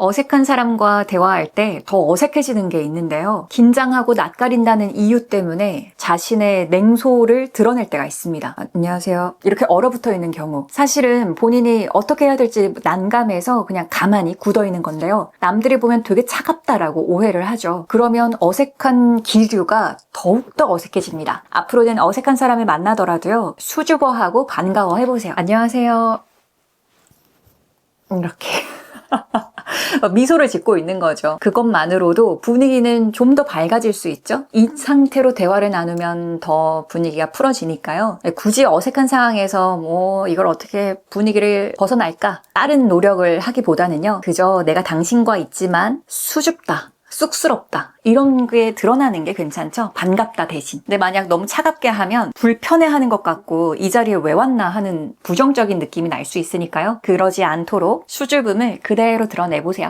어색한 사람과 대화할 때 더 어색해지는 게 있는데요. 긴장하고 낯가린다는 이유 때문에 자신의 냉소를 드러낼 때가 있습니다. 아, 안녕하세요. 이렇게 얼어붙어 있는 경우. 사실은 본인이 어떻게 해야 될지 난감해서 그냥 가만히 굳어 있는 건데요. 남들이 보면 되게 차갑다라고 오해를 하죠. 그러면 어색한 기류가 더욱더 어색해집니다. 앞으로는 어색한 사람을 만나더라도요. 수줍어하고 반가워 해보세요. 안녕하세요. 이렇게. 미소를 짓고 있는 거죠. 그것만으로도 분위기는 좀 더 밝아질 수 있죠. 이 상태로 대화를 나누면 더 분위기가 풀어지니까요. 굳이 어색한 상황에서 뭐 이걸 어떻게 분위기를 벗어날까? 다른 노력을 하기보다는요. 그저 내가 당신과 있지만 수줍다. 쑥스럽다. 이런 게 드러나는 게 괜찮죠? 반갑다 대신. 근데 만약 너무 차갑게 하면 불편해하는 것 같고 이 자리에 왜 왔나 하는 부정적인 느낌이 날 수 있으니까요. 그러지 않도록 수줍음을 그대로 드러내보세요.